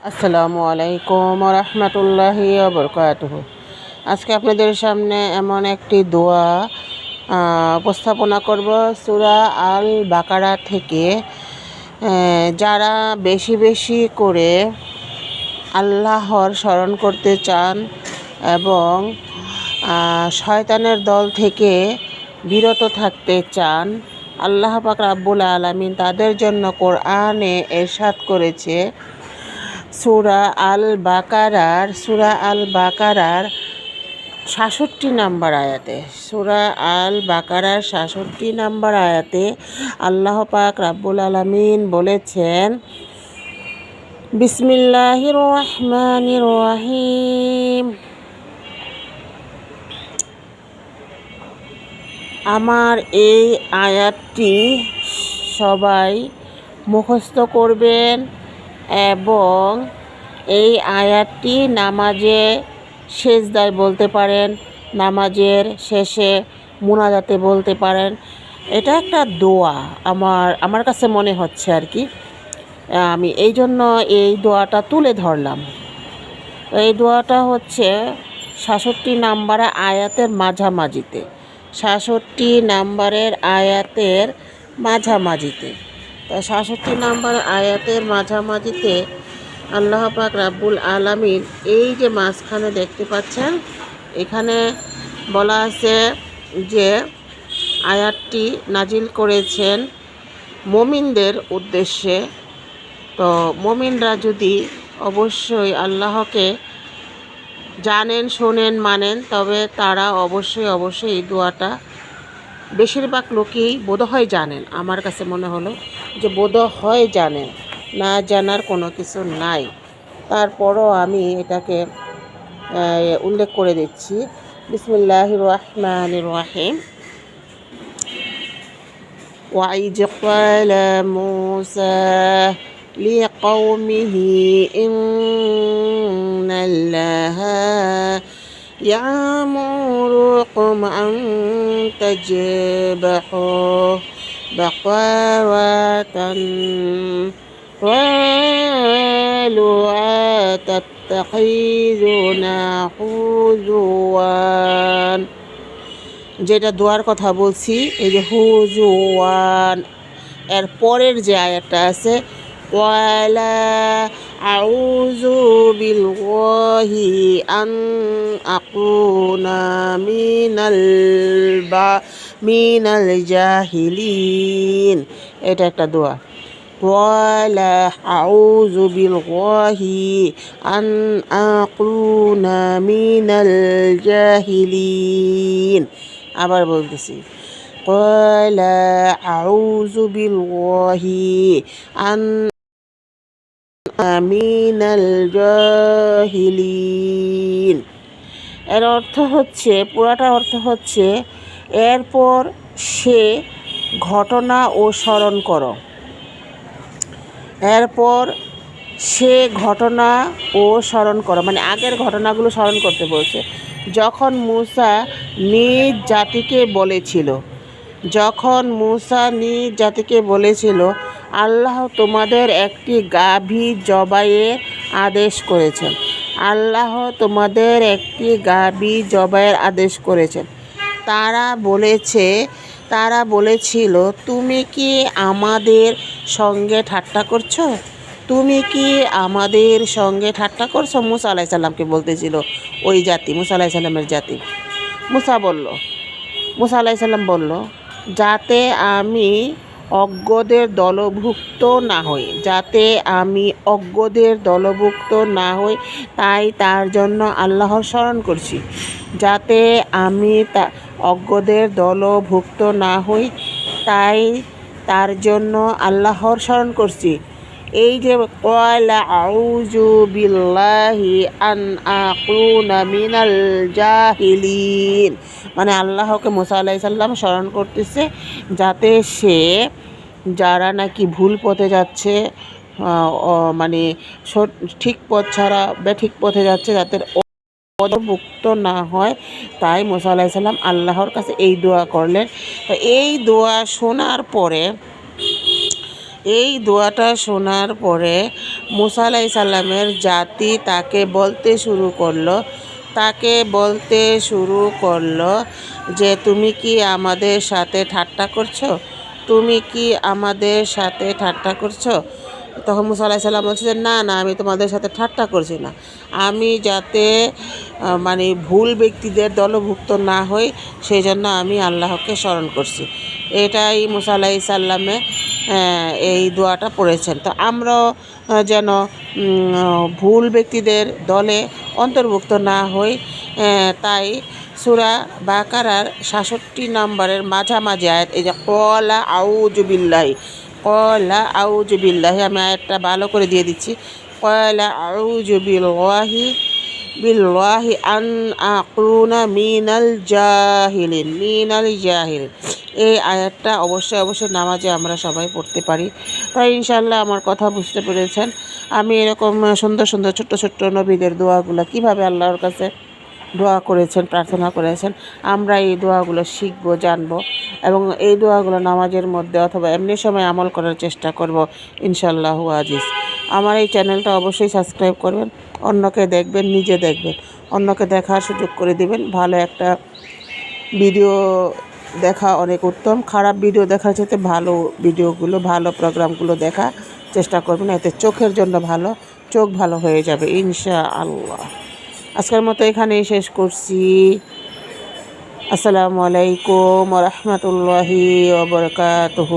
আসসালামু আলাইকুম রহমতুল্লাহি বরকাতুহ আজকে আপনাদের সামনে এমন একটি দোয়া উপস্থাপনা করব সুরা আল বাকারা থেকে যারা বেশি বেশি করে আল্লাহর স্মরণ করতে চান এবং শয়তানের দল থেকে বিরত থাকতে চান, আল্লাহ পাক রাব্বুল আলামিন তাদের জন্য কোরআনে এরশাদ করেছে। সুরা আল বাকারার সুরা আল বাকারার সাতষট্টি নাম্বার আয়াতে, সুরা আল বাকারার সাতষট্টি নাম্বার আয়াতে আল্লাহ পাক রাব্বুল আলামিন বলেছেন, বিসমিল্লাহির রহমানির রহিম। আমার এই আয়াতটি সবাই মুখস্থ করবেন। এবং এই আয়াতটি নামাজে শেষদায় বলতে পারেন, নামাজের শেষে মোনাজাতে বলতে পারেন। এটা একটা দোয়া আমার আমার কাছে মনে হচ্ছে আর কি। আমি এই জন্য এই দোয়াটা তুলে ধরলাম। এই দোয়াটা হচ্ছে সাতষট্টি নাম্বারে আয়াতের মাঝামাঝিতে, সাতষট্টি নাম্বারের আয়াতের মাঝামাঝিতে। সাতষট্টি নাম্বার আয়াতের মাঝামাঝিতে আল্লাহ পাক রাব্বুল আলামিন এই যে মাঝখানে দেখতে পাচ্ছেন, এখানে বলা আছে যে আয়াতটি নাজিল করেছেন মমিনদের উদ্দেশ্যে। তো মমিনরা যদি অবশ্যই আল্লাহকে জানেন, শোনেন, মানেন, তবে তারা অবশ্যই অবশ্যই এই দোয়াটা বেশিরভাগ লোকই বোধহয় জানেন, আমার কাছে মনে হলো। যে বোধহয় জানেন না জানার কোনো কিছু নাই তারপরও আমি এটাকে আহ, উল্লেখ করে দিচ্ছি বিসমুল্লাহ রহমান রহিম وإذ قال موسى لقومه إن الله يأمركم أن تذبحوا بقرة قالوا أتتخذنا هزوا যেটা দোয়ার কথা বলছি এই যে হুজুয়ান এর পরের যে আয়াতটা আছে ওয়ালা আউযু বিল্লাহি আন আকুনা মিনাল বা মিনাল জাহিলিন এটা একটা দোয়া ولا أعوذ بالله أن أكون من الجاهلين আবার বলতেছি قال أعوذ بالله أن মিনাল এর অর্থ হচ্ছে, পুরাটা অর্থ হচ্ছে, এরপর সে ঘটনা ও স্মরণ করো। এরপর সে ঘটনা ও স্মরণ করো মানে আগের ঘটনাগুলো স্মরণ করতে বলছে। যখন মূসা নিজ জাতিকে বলেছিল যখন মূসা নিজ জাতিকে বলেছিল, আল্লাহ তোমাদের একটি গাভী জবাইয়ের আদেশ করেছেন। আল্লাহ তোমাদের একটি গাভী জবাইয়ের আদেশ করেছেন। তারা বলেছে, তারা বলেছিল, তুমি কি আমাদের সঙ্গে ঠাট্টা করছ? তুমি কি আমাদের সঙ্গে ঠাট্টা করছ? মুসা আলাইসাল্লামকে বলতেছিল, ওই জাতি, মুসা আলাইসাল্লামের জাতি। মুসা বলল, মুসা আলাইসাল্লাম বলল যাতে আমি অজ্ঞদের দলভুক্ত না হই, যাতে আমি অজ্ঞদের দলভুক্ত না হই, তাই তার জন্য আল্লাহর স্মরণ করছি। যাতে আমি তা, অজ্ঞদের দলভুক্ত না হই, তাই তার জন্য আল্লাহর স্মরণ করছি। এই যে আউজু বিল্লাহি আন আকুনা মিনাল জাহিলিন। মানে আল্লাহকে মুসা আলাইহিস সাল্লাম স্মরণ করতেছে যাতে সে, যারা নাকি ভুল পথে যাচ্ছে মানে ঠিক পথ ছাড়া বেঠিক পথে যাচ্ছে, যাতে পদভুক্ত না হয়, তাই মুসা আলাইসাল্লাম আল্লাহর কাছে এই দোয়া করলেন। তো এই দোয়া শোনার পরে এই দোয়াটা শোনার পরে মুসালাই সাল্লামের জাতি তাকে বলতে শুরু করল। তাকে বলতে শুরু করল যে, তুমি কি আমাদের সাথে ঠাট্টা করছ? তুমি কি আমাদের সাথে ঠাট্টা করছ? তখন মুসা আলাহি সাল্লাম বলছে যে, না না, আমি তোমাদের সাথে ঠাট্টা করছি না। আমি যাতে মানে ভুল ব্যক্তিদের দলভুক্ত না হই সেই জন্য আমি আল্লাহকে স্মরণ করছি। এটাই মুসা আলাহি সাল্লামে এই দোয়াটা পড়েছেন। তো আমরাও যেন ভুল ব্যক্তিদের দলে অন্তর্ভুক্ত না হই। তাই সুরা বাকারার সাতষট্টি নম্বরের মাঝামাঝি আয়াত, এই যে, কলা আউজুবিল্লাহি কলা আউজুবিল্লাহি আমি আয়াতটা ভালো করে দিয়ে দিচ্ছি। কলা আউজুবিল্লাহি বিল্লাহি আন আকুনা মিনাল জাহিলিন মিনাল জাহিলিন। এই আয়াতটা অবশ্যই অবশ্যই নামাজে আমরা সবাই পড়তে পারি। তাই ইনশাল্লাহ আমার কথা বুঝতে পেরেছেন। আমি এরকম সুন্দর সুন্দর, ছোট্ট ছোট্ট নবীদের দোয়াগুলো কীভাবে আল্লাহর কাছে দোয়া করেছেন, প্রার্থনা করেছেন, আমরা এই দোয়াগুলো শিখব, জানব এবং এই দোয়াগুলো নামাজের মধ্যে অথবা এমনি সময় আমল করার চেষ্টা করব ইনশাল্লাহ আজিজ। আমার এই চ্যানেলটা অবশ্যই সাবস্ক্রাইব করবেন, অন্যকে দেখবেন, নিজে দেখবেন, অন্যকে দেখার সুযোগ করে দিবেন। ভালো একটা ভিডিও দেখা অনেক উত্তম। খারাপ ভিডিও দেখার চাইতে ভালো ভিডিওগুলো, ভালো প্রোগ্রামগুলো দেখা চেষ্টা করবেন। এতে চোখের জন্য ভালো, চোখ ভালো হয়ে যাবে ইনশা আল্লাহ আজকের মতো এখানেই শেষ করছি। আসসালামু আলাইকুম রহমতুল্লাহি ওবরকাতহ